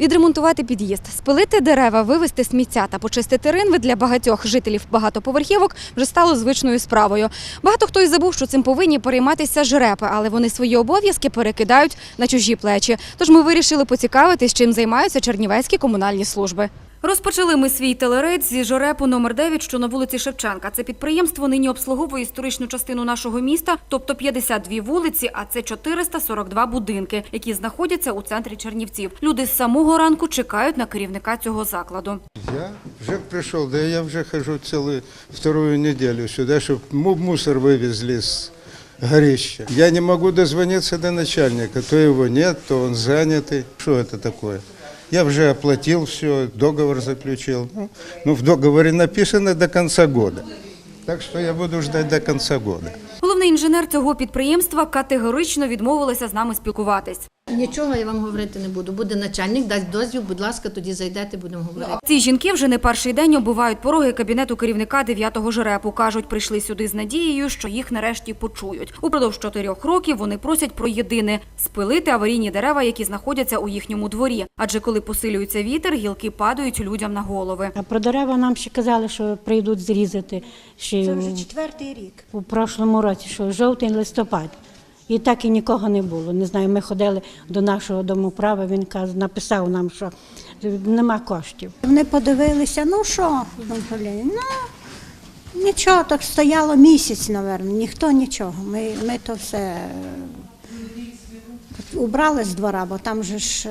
Відремонтувати під'їзд, спилити дерева, вивезти сміття та почистити ринви для багатьох жителів багатоповерхівок вже стало звичною справою. Багато хто й забув, що цим повинні перейматися жрепи, але вони свої обов'язки перекидають на чужі плечі. Тож ми вирішили поцікавитись, чим займаються чернівецькі комунальні служби. Розпочали ми свій телерейд зі жорепу номер 9, що на вулиці Шевченка. Це підприємство нині обслуговує історичну частину нашого міста, тобто 52 вулиці, а це 442 будинки, які знаходяться у центрі Чернівців. Люди з самого ранку чекають на керівника цього закладу. Я вже прийшов, да я вже хожу цілу вторую неделю сюди, щоб му- мусор вивезли з горища. Я не можу дозвонитися до начальника, то його нет, то він зайнятий. Що це таке? Я вже оплатил все, договор заключив. Ну, ну, в договорі написано до кінця года. Так що я буду ждать до кінця года. Головний інженер цього підприємства категорично відмовилася з нами спілкуватись. Нічого я вам говорити не буду. Буде начальник, дасть дозвіл, будь ласка, тоді зайдете, будемо говорити. Ці жінки вже не перший день оббивають пороги кабінету керівника 9-го жерепу. Кажуть, прийшли сюди з надією, що їх нарешті почують. Упродовж чотирьох років вони просять про єдине – спилити аварійні дерева, які знаходяться у їхньому дворі. Адже коли посилюється вітер, гілки падають людям на голови. А про дерева нам ще казали, що прийдуть зрізати ще Це вже четвертий рік. у прошлому році, що жовтий листопад. І так і нікого не було. Не знаю, ми ходили до нашого домоправа, він каз, написав нам, що нема коштів. Вони подивилися, ну що, ну, ну нічого, так стояло місяць, напевно, ніхто нічого. Ми, ми то все убрали з двора, бо там же ж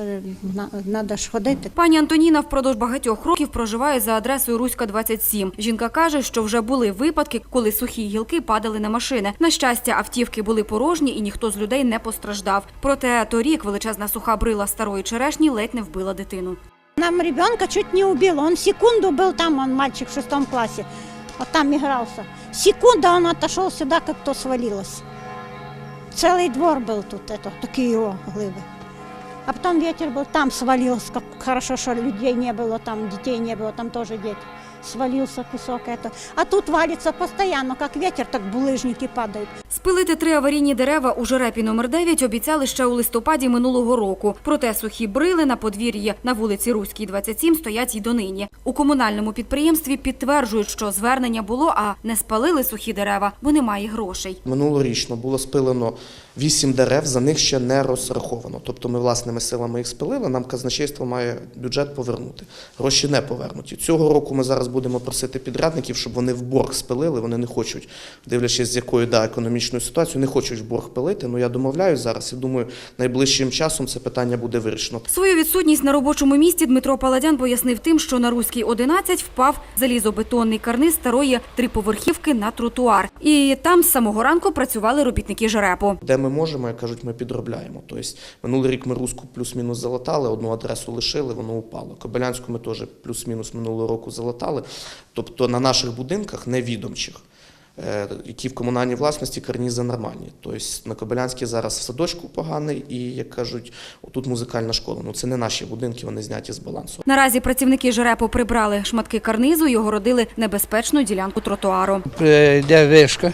треба ж ходити. Пані Антоніна впродовж багатьох років проживає за адресою Руська 27. Жінка каже, що вже були випадки, коли сухі гілки падали на машини. На щастя, автівки були порожні і ніхто з людей не постраждав. Проте торік величезна суха брила старої черешні ледь не вбила дитину. Нам ребенка чуть не убило. Он секунду был там, он мальчик в шестом классе. Вот там игрался. Секунда он отошел сюда, как то свалилось. Целый двор был тут, это, такие его глыбы. А потом ветер был, там свалился. Как хорошо, что людей не было, там детей не было, там тоже дети. Свалился кусок это. А тут валится постоянно, как ветер, так булыжники падают. Спилити три аварійні дерева у жерепі номер 9 обіцяли ще у листопаді минулого року. Проте сухі брили на подвір'ї на вулиці Руській 27 стоять й донині. У комунальному підприємстві підтверджують, що звернення було, а не спалили сухі дерева, бо немає грошей. Минулорічно було спилено 8 дерев, за них ще не розраховано. Тобто ми власними силами їх спилили, нам казначейство має бюджет повернути. Гроші не повернуті. Цього року ми зараз будемо просити підрядників, щоб вони в борг спилили. Вони не хочуть, дивлячись, з якою да, економічною ситуацією, не хочуть в борг пилити. Ну я домовляюсь зараз і думаю, найближчим часом це питання буде вирішено. Свою відсутність на робочому місці Дмитро Паладян пояснив тим, що на Руській 11 впав залізобетонний карниз старої триповерхівки на тротуар. І там з самого ранку працювали робітники жерепу. Де ми можемо, як кажуть, ми підробляємо. Тобто минулий рік ми руску плюс-мінус залатали, одну адресу лишили, воно упало. Кобилянську ми теж плюс-мінус минулого року залатали. Тобто на наших будинках невідомчих, е, які в комунальній власності карнізи нормальні. Тобто на Кобилянській зараз в садочку поганий і, як кажуть, тут музикальна школа. Ну це не наші будинки, вони зняті з балансу. Наразі працівники жерепу прибрали шматки карнизу і огородили небезпечну ділянку тротуару. Йде вишка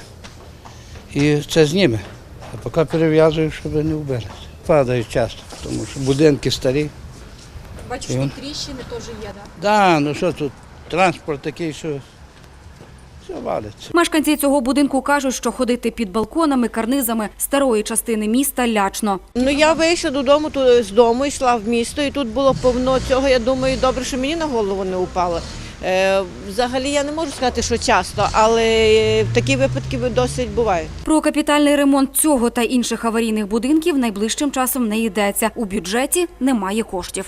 і це зніме. А поки перев'язую, щоб не вбили. Падають часто, тому що будинки старі. Бачу, що тріщини теж є, так? Да, ну що тут, транспорт такий, що все валиться. Мешканці цього будинку кажуть, що ходити під балконами, карнизами старої частини міста лячно. Ну я вийшла додому ту- з дому, йшла в місто, і тут було повно цього. Я думаю, добре, що мені на голову не упало. Е, взагалі я не можу сказати, що часто, але е, такі випадки досить бувають. Про капітальний ремонт цього та інших аварійних будинків найближчим часом не йдеться. У бюджеті немає коштів.